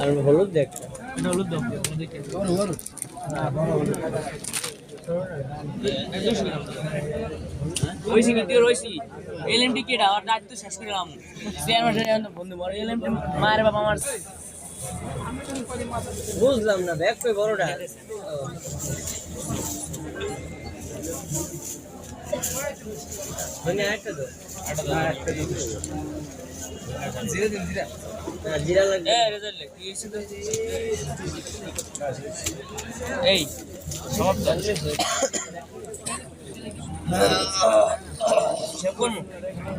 আর হলুদ দেখ হলুদ তো শেষ চেয়ারম্যান বন্ধু বড় এলএমটি মায়ের বাবা আমার বুঝলাম না ব্যাগ কই বড়টা? মানে হইছে তো এই সমাপ্ত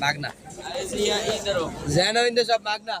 मागना जैन हिंदू सब मागना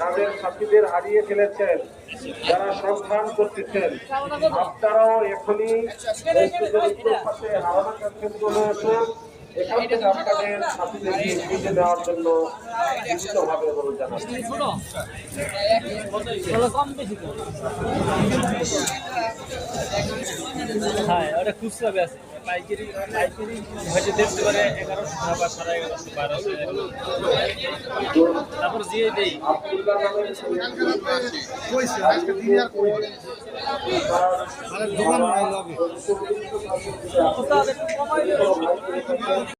তাদের সাথীদের হারিয়ে ফেলেছেন, যারা সন্ধান করতেছেন। আপনারাও এখনই পাশে কাছে চলে আসুন এখান থেকে আপনাদের সাথীদেরকে খুঁজে নেওয়ার জন্য বিভিন্নভাবে অনুরোধ জানাচ্ছি। হ্যাঁ ওটা খুচরা আছে পাইকারি পাইকারি হয়তো দেখতে পারে এগারোশো বা সাড়ে এগারোশো বারোশো তারপর দিয়ে দেই। দোকান